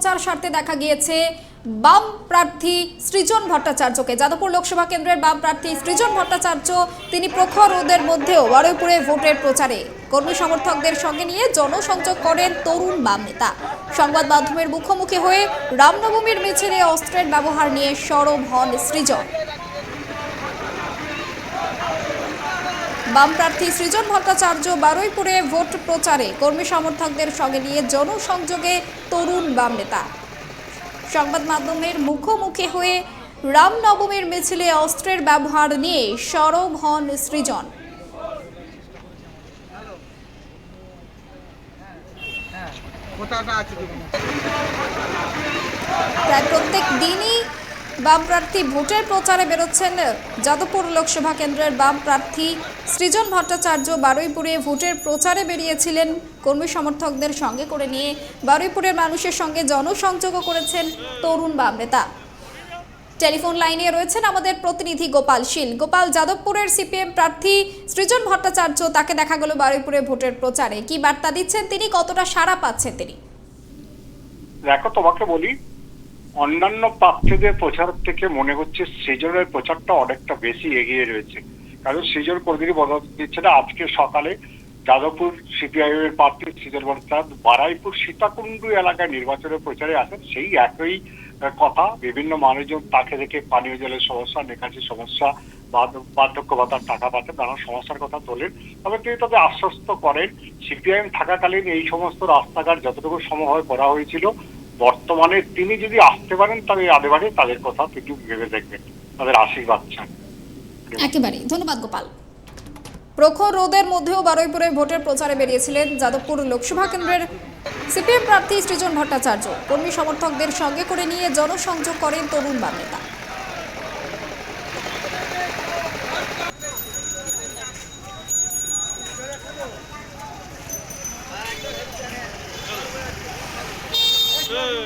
প্রচার স্বার্থে দেখা গিয়েছে বাম প্রার্থী সৃজন ভট্টাচার্যকে। যাদবপুর লোকসভা কেন্দ্রের বাম প্রার্থী সৃজন ভট্টাচার্য তিনি প্রখর রোদের মধ্যেও বারুইপুরে ভোটের প্রচারে। কর্মী সমর্থকদের সঙ্গে নিয়ে জনসংযোগ করেন তরুণ বাম নেতা। সংবাদ মাধ্যমের মুখোমুখি হয়ে রামনবমীর মিছিলে অস্ত্রের ব্যবহার নিয়ে সরব হন সৃজন। বাম প্রার্থী সৃজন ভট্টাচার্য বারুইপুরে ভোট প্রচারে কর্মী সমর্থকদের সঙ্গে নিয়ে জনসংযোগে তরুণ বাম নেতা সংবাদ মাধ্যমের মুখোমুখি হয়ে রামনবমীর মিছিলে অস্ত্রের ব্যবহার নিয়ে সরব হন সৃজন প্রায় প্রত্যেক দিনই বাম প্রার্থী ভোটের প্রচারে বেরোচ্ছেন যাদবপুর লোকসভা কেন্দ্রের বাম প্রার্থী সৃজন ভট্টাচার্য। বারুইপুরে ভোটের প্রচারে বেরিয়েছিলেন কর্মী সমর্থকদের সঙ্গে করে নিয়ে। বারুইপুরের মানুষের সঙ্গে জনসংযোগও করেছেন তরুণ বাম নেতা। টেলিফোন লাইনে রয়েছেন আমাদের প্রতিনিধি গোপাল শীল। গোপাল, যাদবপুরের সিপিএম প্রার্থী সৃজন ভট্টাচার্য, তাকে দেখা গেল বারুইপুরে ভোটের প্রচারে। কি বার্তা দিচ্ছেন তিনি? কতটা সাড়া পাচ্ছেন তিনি? দেখো, তোমাকে বলি অন্যান্য প্রার্থীদের প্রচার থেকে মনে হচ্ছে সৃজনের প্রচারটা অনেকটা বেশি এগিয়ে রয়েছে। কারণ সৃজন কোনদিনই বদল দিচ্ছে না। আজকে সকালে যাদবপুর সিপিআইএম এর প্রার্থী সৃজন ভট্টাচার্য বারাইপুর সীতাকুণ্ডু এলাকায় নির্বাচনের প্রচারে আসেন। সেই একই কথা বিভিন্ন মানুষজন তাকে দেখে পানীয় জলের সমস্যা, নিকাশি সমস্যা বার্ধক্য ভাতার টাকা পাচ্ছেন নানা সমস্যার কথা তোলেন। তবে তিনি তাদের আশ্বস্ত করেন, সিপিআইএম থাকাকালীন এই সমস্ত রাস্তাঘাট যতটুকু সময় করা হয়েছিল বর্তমানে তিনি যদি আসতে পারেন তবে আদেবারে তাদের কথা তিনি ভেবে দেখবেন। তাদের আশীর্বাদ চান। একেবারে ধন্যবাদ, গোপাল। প্রখর রোদের মধ্যেও বারুইপুরে ভোটের প্রচারে বেরিয়েছিলেন যাদবপুর লোকসভা কেন্দ্রের সিপিএম প্রার্থী সৃজন ভট্টাচার্য। কর্মী সমর্থকদের সঙ্গে করে নিয়ে জনসংযোগ করেন তরুণ বাম নেতা সেই